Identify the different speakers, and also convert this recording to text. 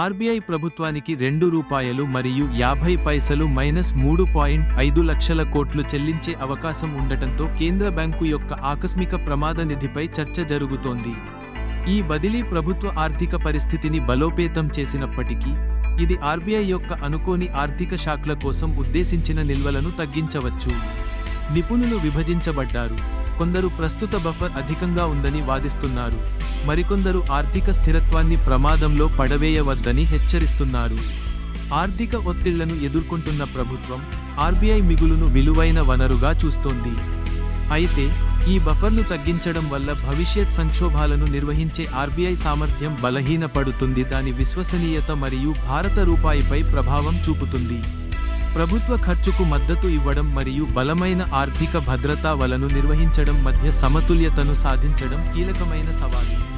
Speaker 1: RBI ప్రభుత్వానికి రెండు రూపాయలు మరియు యాభై పైసలు మైనస్ మూడు పాయింట్ ఐదు లక్షల కోట్లు చెల్లించే అవకాశం ఉండటంతో కేంద్ర బ్యాంకు యొక్క ఆకస్మిక ప్రమాద నిధిపై చర్చ జరుగుతోంది. ఈ బదిలీ ప్రభుత్వ ఆర్థిక పరిస్థితిని బలోపేతం చేసినప్పటికీ ఇది ఆర్బీఐ యొక్క అనుకోని ఆర్థిక షాక్ల కోసం ఉద్దేశించిన నిల్వలను తగ్గించవచ్చు. నిపుణులు విభజించబడ్డారు. కొందరు ప్రస్తుత బఫర్ అధికంగా ఉందని వాదిస్తున్నారు. మరికొందరు ఆర్థిక స్థిరత్వాన్ని ప్రమాదంలో పడవేయవద్దని హెచ్చరిస్తున్నారు. ఆర్థిక ఒత్తిళ్ళను ఎదుర్కొంటున్న ప్రభుత్వం ఆర్బీఐ మిగులును విలువైన వనరుగా చూస్తోంది. అయితే ఈ బఫర్ను తగ్గించడం వల్ల భవిష్యత్ సంక్షోభాలను నిర్వహించే ఆర్బీఐ సామర్థ్యం బలహీనపడుతుంది దాని విశ్వసనీయత మరియు భారత రూపాయిపై ప్రభావం చూపుతుంది. ప్రభుత్వ ఖర్చుకు మద్దతు ఇవ్వడం మరియు బలమైన ఆర్థిక భద్రతా వలను నిర్వహించడం మధ్య సమతుల్యతను సాధించడం కీలకమైన సవాలు.